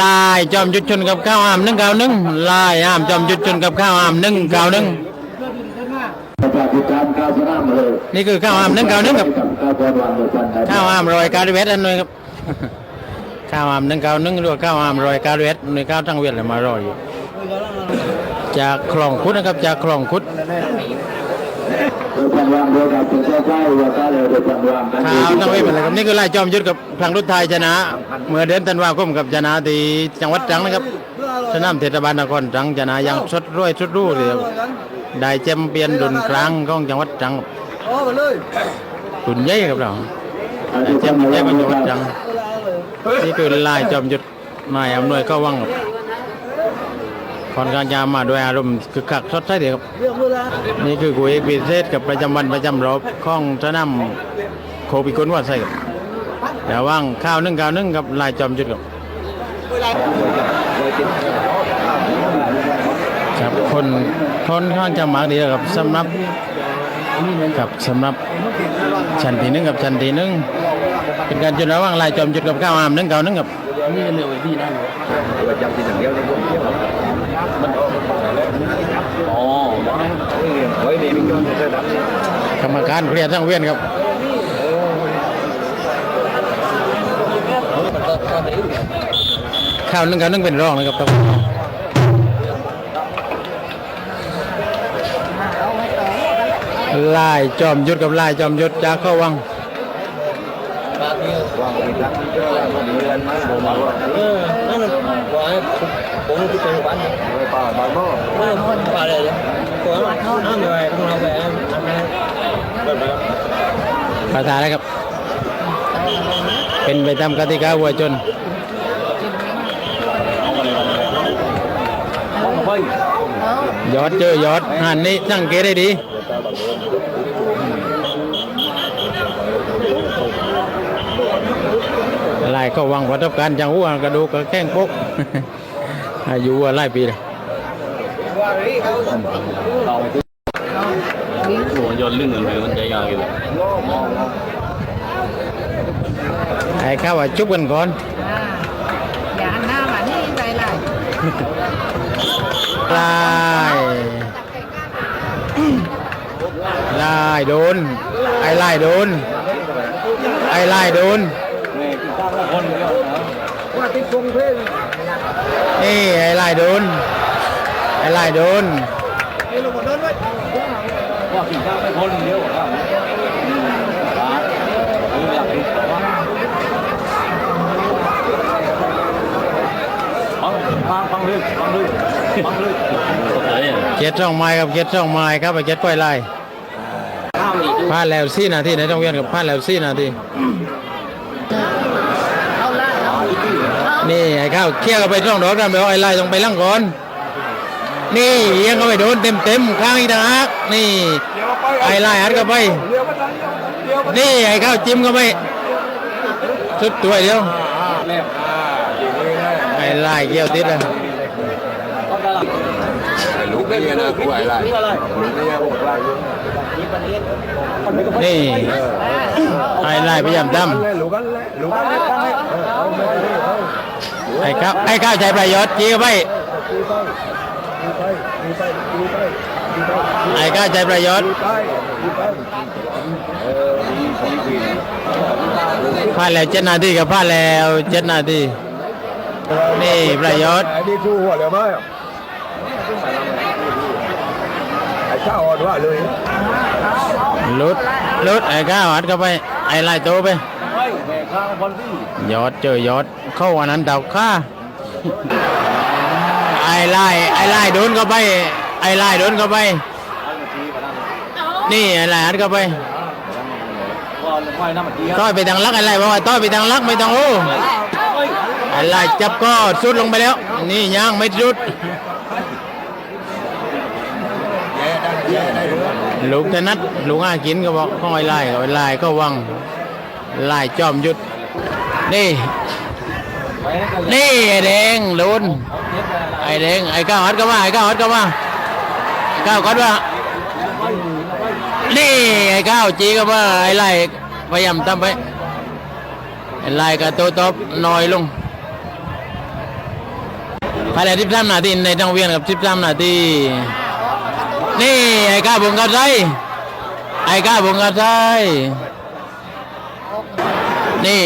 ลายจอมยุดชนกับข้าวอามหนึ่งเก้าหนึ่งลายอามจอมยุดชนกับข้าวอามหนึ่งเก้าหนึ่งประชาธิปไตยก้าวหน้ามาเลยนี่คือข้าวอามหนึ่งเก้าหนึ่งครับก้าวบอลวันโดยกันได้ข้าวอามรอยการเวทอันนี้ครับข้าวอามหนึ่งเก้าหนึ่งหรือว่าข้าวอามรอยการเวทในข้าวทั้งเวียนเลยมารอยอยู่จากคลองคุดนะครับจากคลองคุดโดย พันวางโดยกับเป็นเจ้าเจ้าว่าก้าเลยโดยพันวางกันข้าวทั้งเลยครับนี่คือไลายจอมยุทธกับพลังรุดไทยชนะ เมื่อเดือนธันวาคมกับชนะที่จังหวัดตรังนะครับสนามเทศบาลนครตรังชนะอย่างสดร้อยสดรู้เลยครับได้แชมเปี้ยนดุนครั้งของจังหวัดตรังโอ้ไปเยดุนใหญ่ครับเราแชมป์ใหญ่ของจังหวัดตรังนี่คือไลายจอมยุทธนายอำนวยก็วังครับ ค่อนข้างจะมาด้วยอารมณ์คือคักสดใสเดียวครับเรียกเวลานี่คือกุยพิเศษกับประจำวันประจำรอบของสนามโคปิกุนวัดไส้ครับแต่ว่างข้าวนึ่งข้าวนึ่งกับลายจอมยุทธครับครับคนคนข้างจะมากดีครับสำหรับกับสำหรับชั้นที่หนึ่งกับชั้นที่หนึ่งเป็นการจุดระหว่างลายจอมยุทธกับข้าวอามนึ่งข้าวนึ่งครับนี่เร็วไอ้พี่นั่นประจำที่หนึ่งเดียวในพวกเดียวมันอ๋อเฮ้ย นี่มีก้อนเท่าไหร่กรรมการเคลียร์ทั้งเวียนครับข้าวนึ่งข้าวนึ่งเป็นรองนะครับต้องลายจอมยุทธกับลายจอมยุทธจากเข้าวัง วางไปทั้งเดือนมาบ่มาเออนั่นว่าผมที่เป็นบ้านป่าบ้านบ่ไม่ป่าเลยตัวน้ำเลยของเราแบบแบบแบบภาษาอะไรครับ เป็นไปตามกติกาวัวชนเฮ้ยยอดเจอยอดหันนี้สังเกตได้ดีายก็วังประสบการณ์จังหัวกระดูกกระแข้งปกอายุว่าหลายปีเลยเราโอ้ยนลื่นเหมือนมันใจยาวอยู่ไอ้ข้าวว่าจุบกันก่อนอย่าหันหน้ามานี่ใจไหลลายลายโดน ไอ้ลายโดน ไอ้ลายโดนว่า ติดกงเพลงนี่ไอ้ลายโดนไอ้ลายโดนว่ากินข้าวไม่พ้นเดียวครับฟังฟังเลยฟังเลยฟังเลยเจ็ดช่องไม้ครับเจ็ดช่องไม้ครับไปเจ็ดก้อยลายข้าวอีกพลาดแล้วสี่นาทีในต้องเวียนกับพลาดแล้วสี่นาที เอาละเอา นี่ไอ้ข้าวเคี่ยวกับไปช่องดอกกันไปเอาไอ้ลายต้องไปลั่งก่อน นี่ยังก็ไปโดนเต็มเต็มข้างอีกต่างหากนี่ไอ้ไลายหัดเข้าไป นี่ไอ้ข้าวจิ้มเข้าไปสุดตัวเดียวไอ้ไลายเกี่ยวติดเลยลูกนี่นะกูอะไรลูกนี่ผมอะไร นี่ไอ้ลายพยายามดลูกกันเลยลูกกันเลยำไอ้ข้าวไอ้ข้าวใจประโยชน์จี้เข้าไปไอ้ข้าวใจประโยชน์พลาดแล้วเจ็ดนาทีกับพลาดแล้วเจ็ดนาทีนี่ประโยชน์ไอ้นี่คู่หัวเลยไหมไอ้ ข้าวอ่อนว่าเลยลุดลุดไอ้ข้าวหัดเข้าไป ไอ้ลายโตไปแม่ข้าวบอลที่ยอดเจอยอดเข้าวันนั้นดาวค่าไอ้ไล่ไอ้ไล่โดนเข้าไป ไอ้ไล่โดนเข้าไป นี่ไอ้ไล่หัดเข้าไปต้อยไปทางลักไอ้ไล่บอกว่าต้อยไปทางลักไม่ต้องโอ้ไอ้ไล่จับก็สุดลงไปแล้ว นี่ยังไม่สุด ลูกธนัดลูกอากินก็บอกของไอ้ไล่ไอ้ไล่ก็วังไล่จอมยุด นี่ นี่ไอ้แดงลุนไอ้แดงไอ้ก้าวฮัดก็มาไอ้ก้าวฮัดก็มาไอ้ก้าวก็ว่านี่ไอ้ก้าวจีก็มาไอ้ไล่พยายามทำไปไอ้ไล่ก็โตตบน้อยลงภายในสิบสามนาทีในทางเวียนกับสิบสามนาที นี่ไอ้ก้าบุงกระไรไอ้ก้าบุงกระไรนี่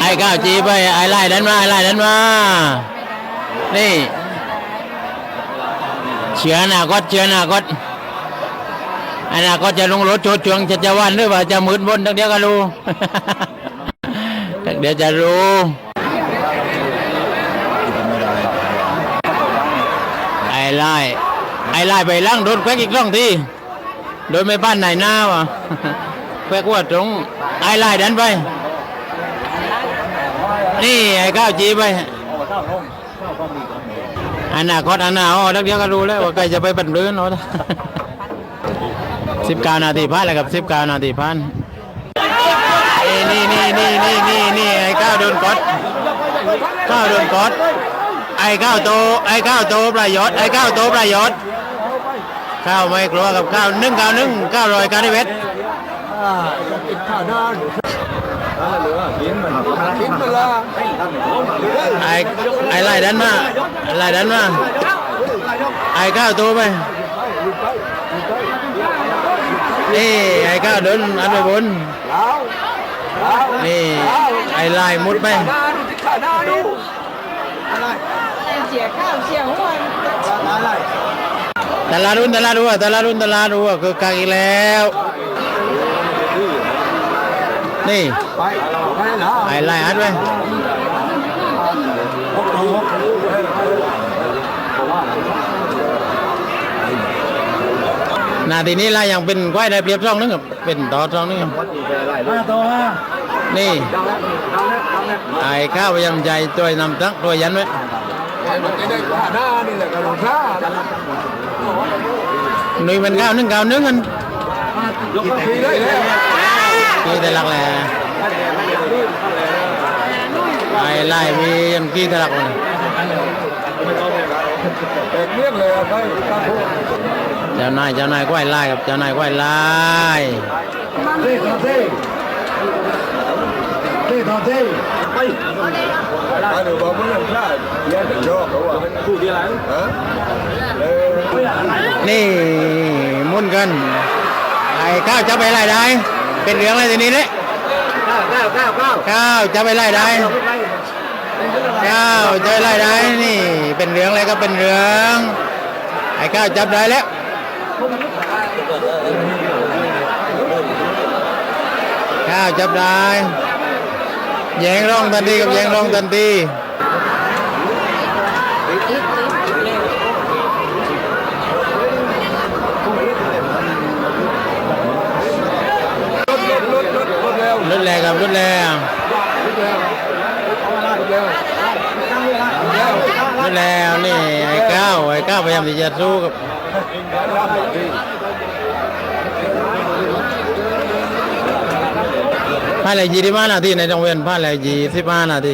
ไอ้ก้าวจีไปไอ้ไล่ดันมาไอ้ไล่ดันมานี่เชื่อนาคตเชื่อนาคตอนาคตจะลงรถโจดจวงจะจะวันหรือว่าจะมืดบนทั้งเดียวก็รู้งเดียวจะรู้ ไอไล่ไอ้ไล่ไปล่างโดนแควกอีกร่องที่โดยไม่บ้านไหนหน้าวะแควกว่าตรงไอ้ไล่ดันไป นี่ไอ้ก้าวจีไปอนาคตอนาคตเดี๋ยวก็รู้แล้วว่าใครจะไปบรรลุเนาะสิบเก้านาทีพันแล้วกับสิบเก้านาทีพันนี่นี่นี่นี่นี่นี่ไอ้ก้าวโดนกดก้าวโดนกด ไอ้ก้าวโตไอ้ก้าวโตประโยชน์ไอ้ก้าวโตประโยชน์ข้าวไม่กลัวกับข้าวนึ่งข้าวนึ่งข้าวรอยการิเวทไอ้ไอ้ไล่ดันมาไล่ดันมาไอ้ก้าวโตไปนี่ไอ้ก้าวเดินอันไปบนนี่ไอ้ลายมุดไป เสียข้าวเสียหัวตลาดรุ่นตลาดรัวตลาดรุ่นตลาดรัวคือกางอีกแล้ว นี่ไอ้ลายอัดไปนาทีนี้ลายยังเป็นควายได้เปรียบช่องนึงกับเป็นต่อช่องนึงครับนี่ไอ้ข้าวยายามใจตัวนำตั้งตัวยันไว้ หนุ่ยมันก้าวนึ่งก้าวนึ่งกันกี่แต่หลักแหละไอ้ไล่มียังกี่แต่หลักมันเจ้านายเจ้านายก้อยไล่กับเจ้านายก้อยไล่ ที่ต่อที่ไปอันนี้บอลไม่ได้พลาดยันจอบเขาว่คู่ที่ไรฮะนี่มุ่นกันไอ้ข้าวจะไปไล่ได้ เป็นเหลืองอะไรตันี้เลยข้าวข้าวข้าวข้าวข้าวจะไปไล่ได้ข้าวจะไล่ได้นี่ เป็นเหลืองอะไรก็เป็นเหลืองไอ้ข้าวจับได้แล้วข้าวจับได้ แยงร่องทันทีกับแยงร่องทันทีรุนแรงครับรุนแรงรุนแรงนี่ไอ้ก้าวไอ้ก้าวพยายามที่จะสู้กับ ผ่านเลยยี่สิบห้านาทีในจังเวียนผ่านเลยยี่สิบห้านาที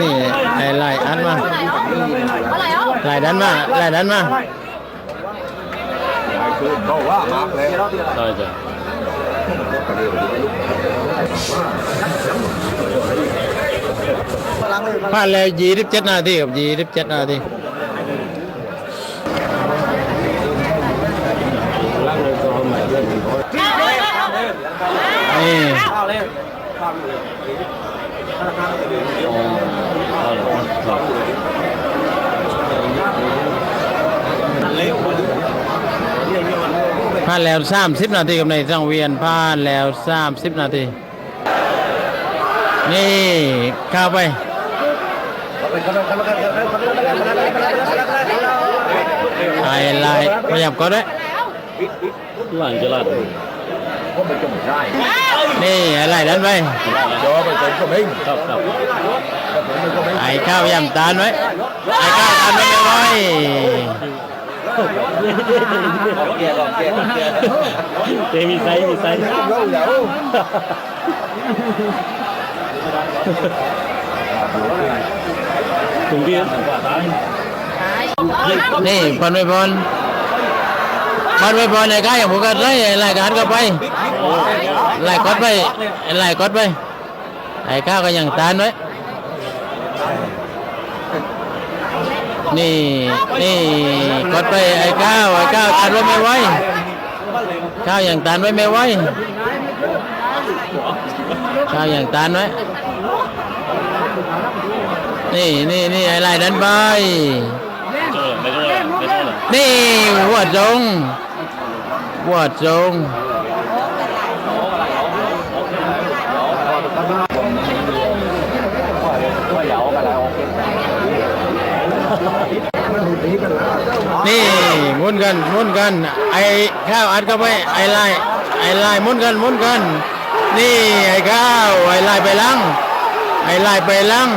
นี่ไอ้ไล่อันมาไล่ดันมาไล่ดันมาใช่จ้ะผ่านแล้วยี่สิบเจ็ดนาทีกับยี่สิบเจ็ดนาที นี่ผ่านแล้วสามสิบนาทีกับในสังเวียนผ่านแล้วสามสิบนาที นี่เข้าไปไอ้ลายพยายามก็ได้หลังจะลัด นี่ไอ้ลายดันไปครับครับไอ้ข้าวพยายามตานไว้ไอ้ข้าวตานไว้ไม่ไว้เตมีไซส์มีไซส์ถึงที่นี่พรไม่พร พรไม่พรไอ้ข้าวอย่างผมก็ได้ไอ้ลายการก็ไปไล่กดไปไล่กดไปไอ้ข้าวก็ยังตานไว้นี่นี่กดไปไอ้ข้าวไอ้ข้าวตานไว้ไม่ไหวข้าวยังตานไว้ไม่ไหวข้าวยังตานไว้นี่นี่นี่ไอ้ไล่ดันไปนี่หัวจง หัวจงนี่มุนกันมุนกัน ไอ้ข้าวอัดเข้าไปไอ้ลายไอ้ลายมุนกันมุนกัน นี่ไอ้ข้าวไอ้ลายไปลังไอ้ลายไปลัง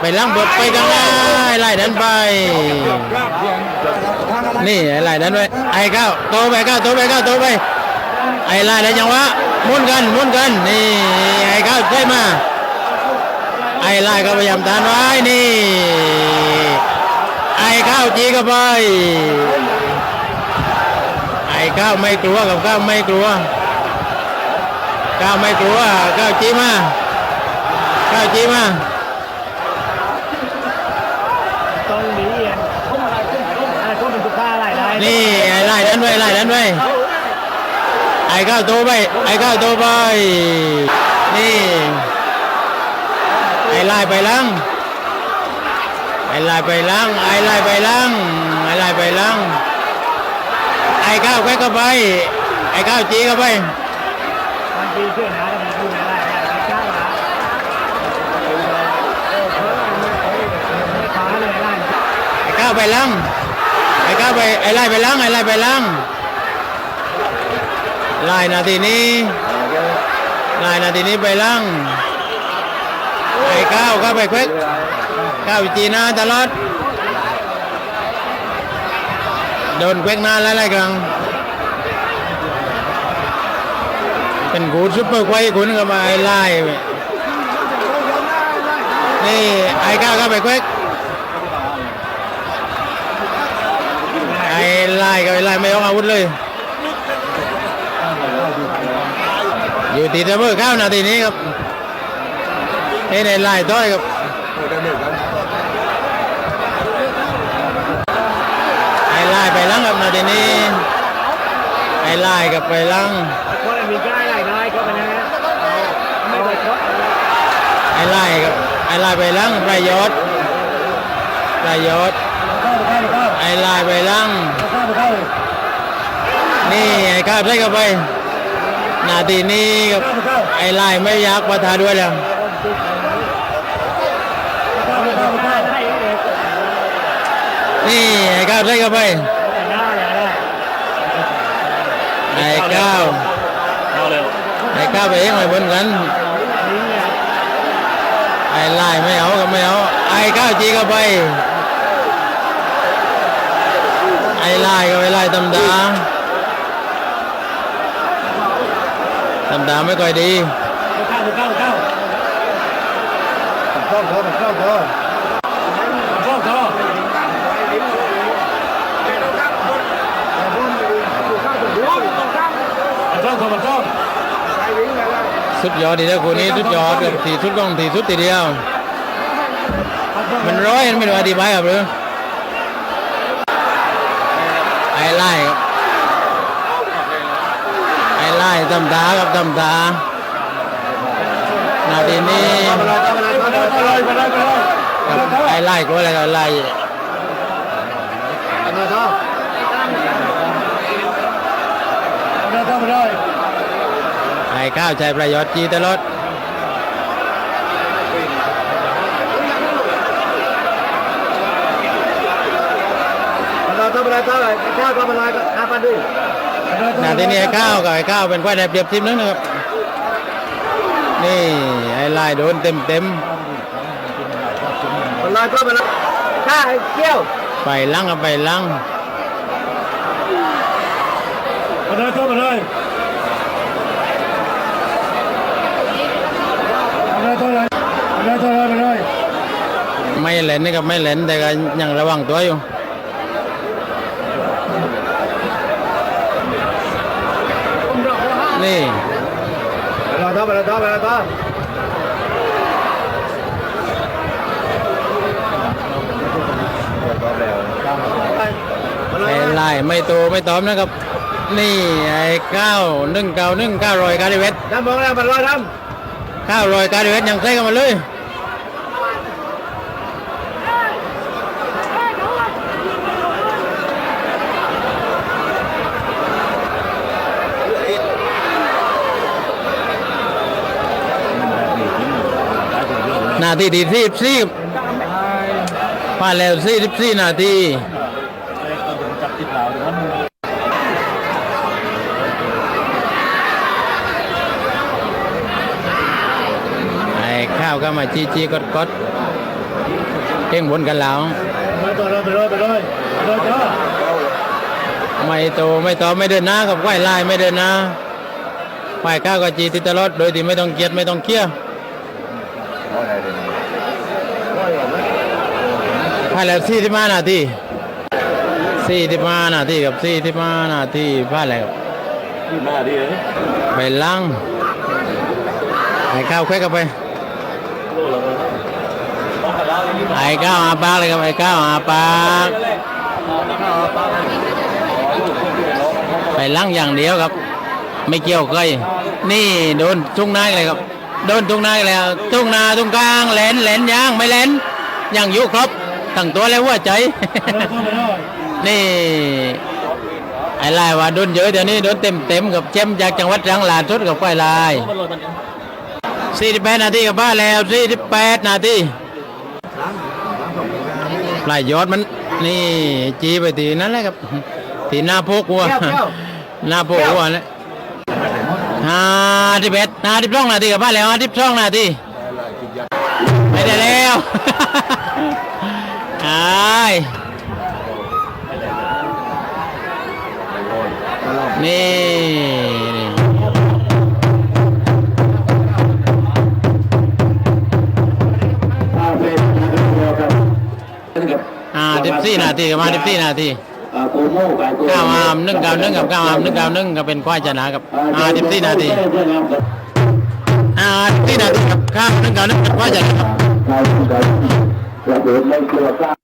ไปลังเบิดไปกันหน้ไลายดันไป นี่ไอ้ลายดันไปไอ้ข้าวโตไปข้าวโตไปข้าวโตไปไอ้ลายได้จังหวะมุนกันมุนกันนี่ไอ้ข้าวใช่มาไอ้ลายก็พยายามทานไว้นี่ ไอ้ข้าวจีก็ไปไอ้ข้าวไม่กลัวกับข้าวไม่กลัวข้าวไม่กลัวข้าวจีมาข้าวจีมา ตรงนี้อะก็เป็นตุ๊กตาอะไรได้ นี่ไอไล่ดันไว้ไล่ดันไว้ไอ้ข้าวโตไปไอ้ข้าวโตไปนี่ไอ้ไล่ไปลังไอ้ไล่ไปลังไอ้ไล่ไปลังไอ้ไล่ไปลังไอ้ข้าวแควกเข้าไปไอ้ข้าวจีเข้าไปบางทีเชื่อนะมันดอะไรอะไรเจ้านะไม่ค้าเลยอะไรไอ้ข้าวไปลัง ไอ้าวไปไอ้ไล่ไปลังไอ้ไล่ไปลังไล่นาทีนี้ไล่นาทีนี้ไปลังไอ้ข้าวเข้าไปเควกข้าวจีนาตลอดโดนเควกหน้าแล้วไรกลางเป็นกูซุปเปอร์ควายคุณก็มาไอ้ไล่ไปนี่ไอ้ข้าวเข้าไปเควก ไล่กับไอ้ไล่ไม่ยกอาวุธเลย อยู่ตีเสมอข้านาทีนี้ครับนี่ในไล่ต้อยครับไอ้ไล่ไปลังครับนาทีนี้ไอ้ไล่กับไปลังคนมีกล้าอะไรน้อยก็เป็นนะไม่ไปชดไอ้ไล่กับไอ้ไล่ไปลังประยชน์ประยชน์ ไอ้ไล่ไปลังนี่ไอ้ข้าวใส่เข้าไปนาทีนี้ครับไอ้ไล่ไม่อยากประทาด้วยแล้วนี่ไอ้ข้าวใส่เข้าไปหน้าเลยนะไอ้ข้าวเอาเร็วไอ้ข้าวไปเองไปบนกันนี่ไงไอ้ไล่ไม่เอาก็ไม่เอาไอ้ข้าวจีเข้าไป ไอ้ไล่ก็ไปไล่ตำดาตำดาไม่ค่อยดีเข้าเข้าเข้าเข้าเข้าเข้าเข้าเข้าเข้าสุดยอดดีนะคู่นี้สุดยอดกับทีสุดกองทีสุดทีเดียว มันร้อยไม่รู้อธิบายครับหรือ ไอไล่ครับไอไล่ตำตาครับตำตานาทีนี้ไอไล่ก็อะไรก็ไล่ไอ้ข้าวใจประโยชน์จีตลอด เราทำอะไรเท่าไหร่ข้าวทำอะไรก็ห้าพันดินาทีนี้ไอ้ข้าวกับไอ้ข้าวเป็นควายได้เปรียบทีมนึงนะครับ นี่ไอ้ไล่โดนเต็มเต็มคนร้ายก็เป็นข้าเกี้ยวๆไปลังกับไปลังมาเลยเข้ามาเลยมาเลยเท่าไหร่มาเลยเท่าไหร่มาเลยไม่เล่นนะครับไม่เล่นแต่ก็ยังระวังตัวอยู่ นี่เราต่อไปเราต่อไปเราต่อไอ้ไล่ไม่โตไม่ตอมนะครับ นี่ไอ้เก้าหนึ่งเก้าหนึ่งเก้ารอยการดิเวทน้ำมองแล้วมันรอทเก้ารอยการดิเวทยังใส่กันมาเลย นาทีที่สิบสี่ผ่านแล้วสี่สิบสี่นาทีไอ้ข้าวก็มาจีจีกดกดเพ่งบนกันแล้วำมาต่อเราไปเลยไปเลยไปเลยไม่โตไม่โตไม่เดินหน้ากับไหวลายไม่เดินหน้าไหวก้าวก็จีติดตลอดโดยที่ไม่ต้องเกียดไม่ต้องเคี้ยว ผ่านแล้วสี่สิบห้านาทีสี่สิบห้านาทีกับสี่สิบห้านาทีผ่านแล้วมาดิเอ้ยไปล้างไอ้ข้าวแควกกันไปไอ้ข้าวอาปากเลยครับไอ้ข้าวอาปากไปล้างอย่างเดียวครับ ไม่เกี่ยวกับนี่โดนทุ่งนาอีกเลยครับ โดนทุ่งนาอีกแล้ว ทุ่งนาทุ่งกลางแหลนแหลนยางไม่แหลนยังอยู่ครบตั้งตัวแล้วหัว่าใจ นี่ไอ้ลายว่าโดนเยอะเดี๋ยวนี้โดนเต็มเต็มๆกับเจมจากจังหวัดรังหลานทุดกับไฟลาย48นาทีกับบ้านแล้ว48นาทีปลายยอดมันนี่จีไปทีนั้นแหละครับทีหน้าโพกวัวหน้าโพกวัวแล้วห้าสิบเอ็ด ห้าสิบสองนาทีกับบ้านแล้วห้าสิบสองนาทีไม่ได้แล้วไอ้ายนี่นี่อ่าสิบสี่นาทีกับมาสิบสี่นาทีโกโม่กับเก้าอามนึ่งก้าหนึ่งกับก้าอามนึ่งก้าหนึ่งก็เป็นควายชนะครับอ่าสิบสี่นาที อ่าสิบสี่นาทีกับเก้าหนึ่งเก้าหนึ่งเป็นควายชนะครับ